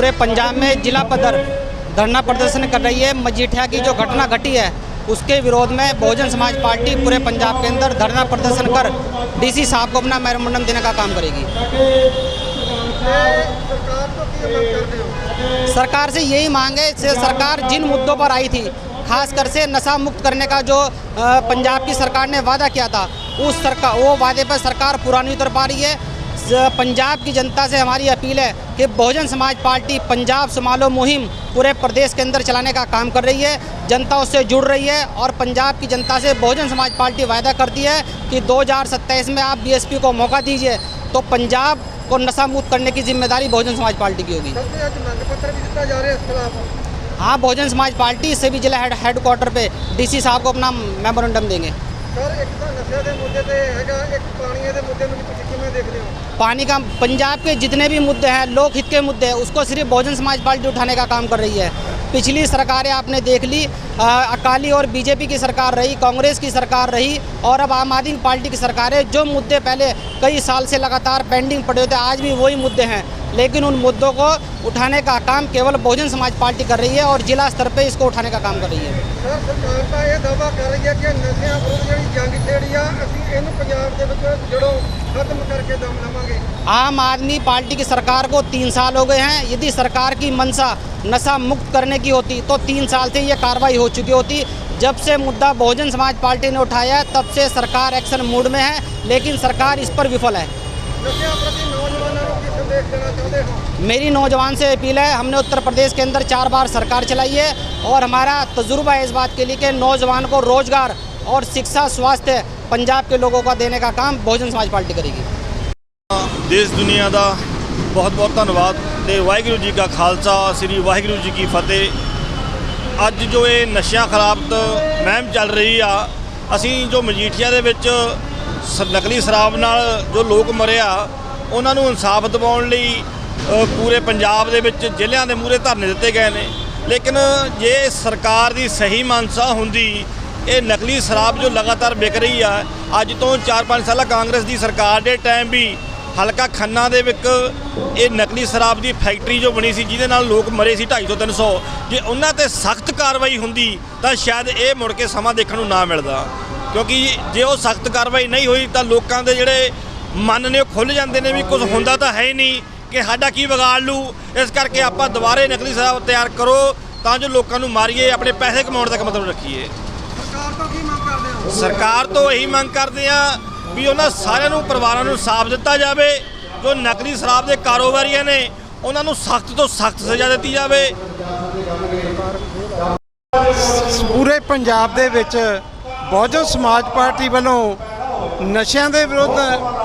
पूरे पंजाब में जिला पदर धरना प्रदर्शन कर रही है। मजीठिया की जो घटना घटी है, उसके विरोध में बहुजन समाज पार्टी पूरे पंजाब के अंदर धरना प्रदर्शन कर डीसी साहब को अपना मेमोरेंडम देने का काम करेगी। सरकार से यही मांग है सरकार जिन मुद्दों पर आई थी, खासकर से नशा मुक्त करने का जो पंजाब की सरकार ने वादा किया था, उस सरकार वो वादे पर सरकार पूरा नहीं उतर पा रही है। पंजाब की जनता से हमारी अपील है कि बहुजन समाज पार्टी पंजाब संभालो मुहिम पूरे प्रदेश के अंदर चलाने का काम कर रही है जनता उससे जुड़ रही है और पंजाब की जनता से बहुजन समाज पार्टी वायदा करती है कि 2027 में आप बीएसपी को मौका दीजिए तो पंजाब को नशा मुक्त करने की जिम्मेदारी बहुजन समाज पार्टी की होगी ਕਹਿੰਦੇ ਅੱਜ ਮੰਗ ਪੱਤਰ ਵੀ ਦਿੱਤਾ ਜਾ ਰਿਹਾ ਇਸ ਖਿਲਾਫ हाँ बहुजन समाज पार्टी से भी जिला हेड हेडक्वार्टर पे डीसी साहब को अपना मेमोरेंडम देंगे ਸਰ ਇੱਕ ਤਾਂ ਨਸ਼ਿਆਂ ਦੇ ਮੁੱਦੇ ਤੇ ਹੈਗਾ ਇੱਕ ਪਾਣੀਆਂ ਦੇ ਮੁੱਦੇ ਨੂੰ ਵੀ ਤੁਸੀਂ ਕਿਵੇਂ ਦੇਖਦੇ ਹੋ पानी का पंजाब के जितने भी मुद्दे हैं लोक हित के मुद्दे हैं, उसको सिर्फ़ बहुजन समाज पार्टी उठाने का काम कर रही है। पिछली सरकारें आपने देख ली अकाली और बीजेपी की सरकार रही, कांग्रेस की सरकार रही और अब आम आदमी पार्टी की सरकार है। जो मुद्दे पहले कई साल से लगातार पेंडिंग पड़े थे, आज भी वही मुद्दे हैं। लेकिन उन मुद्दों को उठाने का काम केवल बहुजन समाज पार्टी कर रही है और जिला स्तर पर इसको उठाने का काम कर रही है। सरकार का ये दावा कर रही है कि नशा जंग छेड़िया आम आदमी पार्टी की सरकार को तीन साल हो गए हैं। यदि सरकार की मंशा नशा मुक्त करने की होती तो तीन साल से ये कार्रवाई हो चुकी होती। जब से मुद्दा बहुजन समाज पार्टी ने उठाया है, तब से सरकार एक्शन मूड में है, लेकिन सरकार इस पर विफल है। मेरी नौजवान से अपील है, हमने उत्तर प्रदेश के अंदर चार बार सरकार चलाई है, और हमारा तजुर्बा है इस बात के लिए कि नौजवान को रोज़गार और शिक्षा, स्वास्थ्य पंजाब के लोगों का देने का काम बहुजन समाज पार्टी करेगी। ਦੇਸ਼ ਦੁਨੀਆ ਦਾ ਬਹੁਤ ਬਹੁਤ ਧੰਨਵਾਦ ਤੇ ਵਾਹਿਗੁਰੂ ਜੀ ਕਾ ਖਾਲਸਾ, ਸ੍ਰੀ ਵਾਹਿਗੁਰੂ ਜੀ ਕੀ ਫਤਿਹ। ਅੱਜ ਜੋ ਇਹ ਨਸ਼ਿਆਂ ਖਿਲਾਫ ਮਹਿਮ ਚੱਲ ਰਹੀ ਆ, ਅਸੀਂ ਜੋ ਮਜੀਠੀਆ ਦੇ ਵਿੱਚ ਸ- ਨਕਲੀ ਸ਼ਰਾਬ ਨਾਲ ਜੋ ਲੋਕ ਮਰਿਆ ਉਹਨਾਂ ਨੂੰ ਇਨਸਾਫ ਦਿਵਾਉਣ ਲਈ ਪੂਰੇ ਪੰਜਾਬ ਦੇ ਵਿੱਚ ਜ਼ਿਲ੍ਹਿਆਂ ਦੇ ਮੂਹਰੇ ਧਰਨੇ ਦਿੱਤੇ ਗਏ ਨੇ। ਲੇਕਿਨ ਜੇ ਸਰਕਾਰ ਦੀ ਸਹੀ ਮਨਸਾ ਹੁੰਦੀ, ਇਹ ਨਕਲੀ ਸ਼ਰਾਬ ਜੋ ਲਗਾਤਾਰ ਵਿਕ ਰਹੀ ਆ, ਅੱਜ ਤੋਂ 4-5 ਸਾਲਾਂ ਕਾਂਗਰਸ ਦੀ ਸਰਕਾਰ ਦੇ ਟਾਈਮ ਵੀ ਹਲਕਾ ਖੰਨਾ ਦੇ ਵਿੱਚ ਇਹ ਨਕਲੀ ਸ਼ਰਾਬ ਦੀ ਫੈਕਟਰੀ ਜੋ ਬਣੀ ਸੀ ਜਿਹਦੇ ਨਾਲ ਲੋਕ ਮਰੇ ਸੀ 250 300 ਜੇ ਉਹਨਾਂ ਤੇ ਸਖਤ ਕਾਰਵਾਈ ਹੁੰਦੀ ਤਾਂ ਸ਼ਾਇਦ ਇਹ ਮੁੜ ਕੇ ਸਮਾਂ ਦੇਖਣ ਨੂੰ ਨਾ ਮਿਲਦਾ। ਕਿਉਂਕਿ ਜੇ ਉਹ ਸਖਤ ਕਾਰਵਾਈ ਨਹੀਂ ਹੋਈ ਤਾਂ ਲੋਕਾਂ ਦੇ ਜਿਹੜੇ ਮਨ ਨੇ ਉਹ ਖੁੱਲ ਜਾਂਦੇ ਨੇ ਵੀ ਕੁਝ ਹੁੰਦਾ ਤਾਂ ਹੈ ਹੀ ਨਹੀਂ ਕਿ ਸਾਡਾ ਕੀ ਵਿਗਾੜ ਲੂ ਇਸ ਕਰਕੇ ਆਪਾਂ ਦੁਬਾਰੇ ਨਕਲੀ ਸ਼ਰਾਬ ਤਿਆਰ ਕਰੋ ਤਾਂ ਜੋ ਲੋਕਾਂ ਨੂੰ ਮਾਰੀਏ ਆਪਣੇ ਪੈਸੇ ਕਮਾਉਣ ਤੱਕ ਮਤਲਬ ਰੱਖੀਏ। ਸਰਕਾਰ ਤੋਂ ਕੀ ਮੰਗ ਕਰਦੇ ਹੋ? ਸਰਕਾਰ ਤੋਂ ਇਹੀ ਮੰਗ ਕਰਦੇ ਆ ਵੀ ਉਹਨਾਂ ਸਾਰਿਆਂ ਨੂੰ, ਪਰਿਵਾਰਾਂ ਨੂੰ ਸਾਫ਼ ਦਿੱਤਾ ਜਾਵੇ, ਜੋ ਨਕਲੀ ਸ਼ਰਾਬ ਦੇ ਕਾਰੋਬਾਰੀਆਂ ਨੇ, ਉਹਨਾਂ ਨੂੰ ਸਖਤ ਤੋਂ ਸਖਤ ਸਜ਼ਾ ਦਿੱਤੀ ਜਾਵੇ। ਪੂਰੇ ਪੰਜਾਬ ਦੇ ਵਿੱਚ ਬਹੁਜਨ ਸਮਾਜ ਪਾਰਟੀ ਵੱਲੋਂ ਨਸ਼ਿਆਂ ਦੇ ਵਿਰੁੱਧ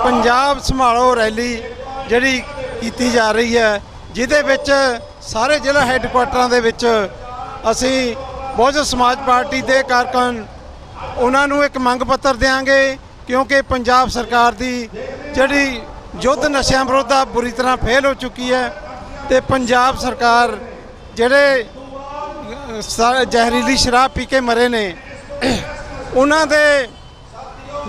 ਪੰਜਾਬ ਸੰਭਾਲੋ ਰੈਲੀ ਜਿਹੜੀ ਕੀਤੀ ਜਾ ਰਹੀ ਹੈ, ਜਿਹਦੇ ਵਿੱਚ ਸਾਰੇ ਜ਼ਿਲ੍ਹਾ ਹੈੱਡਕੁਆਟਰਾਂ ਦੇ ਵਿੱਚ ਅਸੀਂ ਬਹੁਜਨ ਸਮਾਜ ਪਾਰਟੀ ਦੇ ਕਾਰਕਨ, ਉਹਨਾਂ ਨੂੰ ਇੱਕ ਮੰਗ ਪੱਤਰ ਦੇਾਂਗੇ ਕਿਉਂਕਿ ਪੰਜਾਬ ਸਰਕਾਰ ਦੀ ਜਿਹੜੀ ਯੁੱਧ ਨਸ਼ਿਆਂ ਵਿਰੁੱਧ ਆ, ਬੁਰੀ ਤਰ੍ਹਾਂ ਫੇਲ ਹੋ ਚੁੱਕੀ ਹੈ ਤੇ ਪੰਜਾਬ ਸਰਕਾਰ ਜਿਹੜੇ ਜ਼ਹਿਰੀਲੀ ਸ਼ਰਾਬ ਪੀ ਕੇ ਮਰੇ ਨੇ, ਉਹਨਾਂ ਦੇ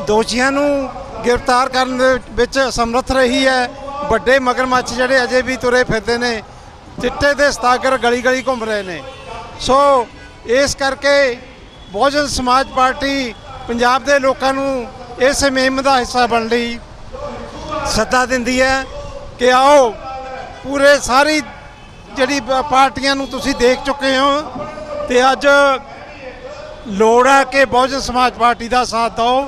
ਦੋਸ਼ੀਆਂ ਨੂੰ ਗ੍ਰਿਫਤਾਰ ਕਰਨ ਦੇ ਵਿੱਚ ਅਸਮਰੱਥ ਰਹੀ ਹੈ। ਵੱਡੇ ਮਗਰਮੱਛ ਜਿਹੜੇ ਅਜੇ ਵੀ ਤੁਰੇ ਫਿਰਦੇ ਨੇ, ਚਿੱਟੇ ਦੇ ਸਤਾਗਰ ਗਲੀ ਗਲੀ ਘੁੰਮ ਰਹੇ ਨੇ। ਸੋ, ਇਸ ਕਰਕੇ ਬਹੁਜਨ ਸਮਾਜ ਪਾਰਟੀ ਪੰਜਾਬ ਦੇ ਲੋਕਾਂ ਨੂੰ ਇਸ ਮੁਹਿੰਮ ਦਾ ਹਿੱਸਾ ਬਣਨ ਲਈ। ਸੱਦਾ ਦਿੰਦੀ ਹੈ ਕਿ ਆਓ, ਪੂਰੇ ਸਾਰੀ ਜਿਹੜੀ ਪਾਰਟੀਆਂ ਨੂੰ ਤੁਸੀਂ ਦੇਖ ਚੁੱਕੇ ਹੋ ਤੇ ਅੱਜ ਲੋੜ ਹੈ ਕਿ ਬਹੁਜਨ ਸਮਾਜ ਪਾਰਟੀ ਦਾ ਸਾਥ ਦਿਓ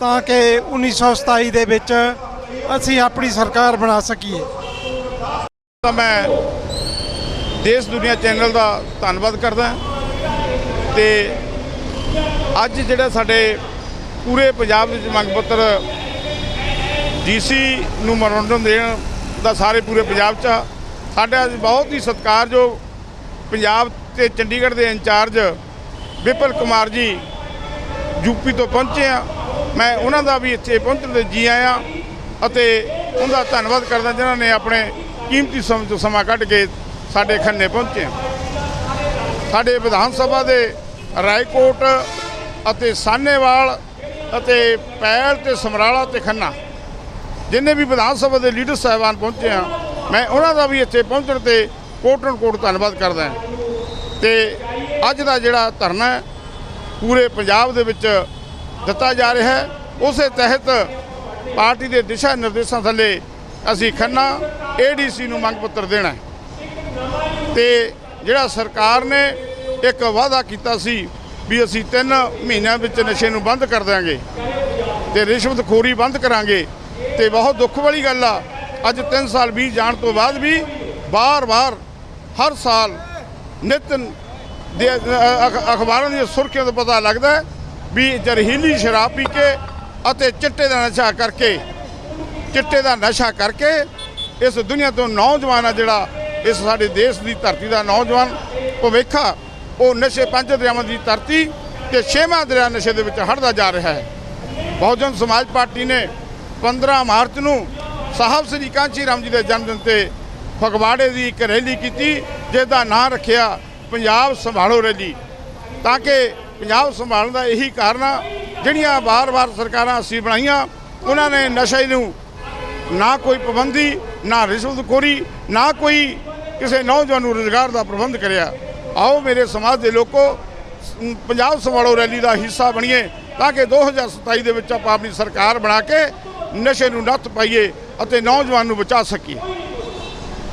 ਤਾਂ ਕਿ 1927 ਦੇ ਵਿੱਚ ਅਸੀਂ ਆਪਣੀ ਸਰਕਾਰ ਬਣਾ ਸਕੀਏ। ਤਾਂ ਮੈਂ ਦੇਸ਼ ਦੁਨੀਆ ਚੈਨਲ ਦਾ ਧੰਨਵਾਦ ਕਰਦਾ ਹਾਂ ਤੇ ਅੱਜ ਜਿਹੜਾ ਸਾਡੇ ਪੂਰੇ ਪੰਜਾਬ ਵਿੱਚ ਮੰਗ ਪੱਤਰ ਡੀਸੀ ਨੂੰ ਮਨੋਰੰਜਨ ਦੇਣ ਦਾ ਸਾਰੇ ਪੂਰੇ ਪੰਜਾਬ 'ਚ ਆ। ਸਾਡੇ ਬਹੁਤ ਹੀ ਸਤਿਕਾਰਯੋਗ ਪੰਜਾਬ ਤੇ ਚੰਡੀਗੜ੍ਹ ਦੇ incharge Whipple Kumar ji UP ਤੋਂ ਪਹੁੰਚੇ ਆ ਮੈਂ ਉਹਨਾਂ ਦਾ ਵੀ ਇੱਥੇ ਪਹੁੰਚਣ ਦੇ ਜੀ ਆਇਆ ਅਤੇ ਉਹਦਾ ਧੰਨਵਾਦ ਕਰਦਾ ਜਿਨ੍ਹਾਂ ਨੇ ਆਪਣੇ ਕੀਮਤੀ ਸਮੇਂ ਤੋਂ ਸਮਾਂ ਕੱਢ ਕੇ ਸਾਡੇ ਖੰਨੇ ਪਹੁੰਚੇ ਸਾਡੇ ਵਿਧਾਨ ਸਭਾ ਦੇ ਰਾਏਕੋਟ ਅਤੇ ਸਾਨੇਵਾਲ ਅਤੇ ਪੈਲ ਤੇ ਸਮਰਾਲਾ ਤੇ ਖੰਨਾ, ਜਿੰਨੇ ਵੀ ਵਿਧਾਨ ਸਭਾ ਦੇ ਲੀਡਰ ਸਾਹਿਬਾਨ ਪਹੁੰਚੇ ਆ, ਮੈਂ ਉਹਨਾਂ ਦਾ ਵੀ ਇੱਥੇ ਪਹੁੰਚਣ ਤੇ ਕੋਟ ਐਂਡ ਕੋਟ ਧੰਨਵਾਦ ਕਰਦਾ ਹਾਂ। ਤੇ ਅੱਜ ਦਾ ਜਿਹੜਾ ਧਰਨਾ ਪੂਰੇ ਪੰਜਾਬ ਦੇ ਵਿੱਚ ਦਿੱਤਾ ਜਾ ਰਿਹਾ ਹੈ। ਉਸੇ ਤਹਿਤ ਪਾਰਟੀ ਦੇ ਦਿਸ਼ਾ ਨਿਰਦੇਸ਼ਾਂ ਥੱਲੇ ਅਸੀਂ ਖੰਨਾ ਏਡੀਸੀ ਨੂੰ ਮੰਗ ਪੱਤਰ ਦੇਣਾ ਹੈ। ਤੇ ਜਿਹੜਾ ਸਰਕਾਰ ਨੇ ਇੱਕ ਵਾਅਦਾ ਕੀਤਾ ਸੀ ਵੀ ਅਸੀਂ 3 ਮਹੀਨਿਆਂ ਵਿੱਚ ਨਸ਼ੇ ਨੂੰ ਬੰਦ ਕਰ ਦਿਆਂਗੇ ਤੇ ਰਿਸ਼ਵਤਖੋਰੀ ਬੰਦ ਕਰਾਂਗੇ ਤੇ ਬਹੁਤ ਦੁੱਖ ਵਾਲੀ ਗੱਲ ਆ, ਅੱਜ 3 ਸਾਲ ਬੀਤ ਜਾਣ ਤੋਂ ਬਾਅਦ ਵੀ ਬਾਰ-ਬਾਰ ਹਰ ਸਾਲ ਨਿਤ ਦੇ ਅਖਬਾਰਾਂ ਦੀਆਂ ਸੁਰਖੀਆਂ ਤੋਂ ਪਤਾ ਲੱਗਦਾ ਵੀ ਜ਼ਹਿਰੀਲੀ ਸ਼ਰਾਬ ਪੀ ਕੇ ਅਤੇ ਚਿੱਟੇ ਦਾ ਨਸ਼ਾ ਕਰਕੇ, ਚਿੱਟੇ ਦਾ ਨਸ਼ਾ ਕਰਕੇ ਇਸ ਦੁਨੀਆ ਤੋਂ ਨੌਜਵਾਨ ਆ ਜਿਹੜਾ, ਇਸ ਸਾਡੇ ਦੇਸ਼ ਦੀ ਧਰਤੀ ਦਾ ਨੌਜਵਾਨ ਭਵਿੱਖ ਆ। ਉਹ ਨਸ਼ੇ ਪੰਜ ਦਰਿਆਵਾਂ ਦੀ ਧਰਤੀ ਤੇ ਛੇਵਾਂ ਦਰਿਆ ਨਸ਼ੇ ਦੇ ਵਿੱਚ ਹੜਦਾ ਜਾ ਰਿਹਾ ਹੈ। ਬਹੁਜਨ ਸਮਾਜ ਪਾਰਟੀ ਨੇ 15 ਮਾਰਚ ਨੂੰ ਸਾਹਿਬ ਸ੍ਰੀ ਕਾਂਚੀ ਰਾਮ ਜੀ ਦੇ ਜਨਮ ਦਿਨ ਤੇ ਫਗਵਾੜੇ ਦੀ ਇੱਕ ਰੈਲੀ ਕੀਤੀ ਜਿਸ ਦਾ ਨਾਂ ਰੱਖਿਆ ਪੰਜਾਬ ਸੰਭਾਲੋ ਰੈਲੀ। ਤਾਂ ਕਿ ਪੰਜਾਬ ਸੰਭਾਲਣ ਦਾ ਇਹੀ ਕਾਰਨ ਆ, ਜਿਹੜੀਆਂ ਵਾਰ-ਵਾਰ ਸਰਕਾਰਾਂ ਅਸੀਂ ਬਣਾਈਆਂ, ਉਹਨਾਂ ਨੇ ਨਸ਼ੇ ਨੂੰ ਨਾ ਕੋਈ ਪਾਬੰਦੀ, ਨਾ ਰਿਸ਼ਵਤਖੋਰੀ, ਨਾ ਕੋਈ ਕਿਸੇ ਨੌਜਵਾਨ ਨੂੰ ਰੁਜ਼ਗਾਰ ਦਾ ਪ੍ਰਬੰਧ ਕਰਿਆ। ਆਓ ਮੇਰੇ ਸਮਾਜ ਦੇ ਲੋਕੋ ਪੰਜਾਬ ਸੰਭਾਲੋ ਰੈਲੀ ਦਾ ਹਿੱਸਾ ਬਣੀਏ ਤਾਂ ਕਿ 2027 ਦੇ ਵਿੱਚ ਆਪਾਂ ਆਪਣੀ ਸਰਕਾਰ ਬਣਾ ਕੇ ਨਸ਼ੇ ਨੂੰ ਨੱਥ ਪਾਈਏ ਅਤੇ ਨੌਜਵਾਨ ਨੂੰ ਬਚਾ ਸਕੀਏ।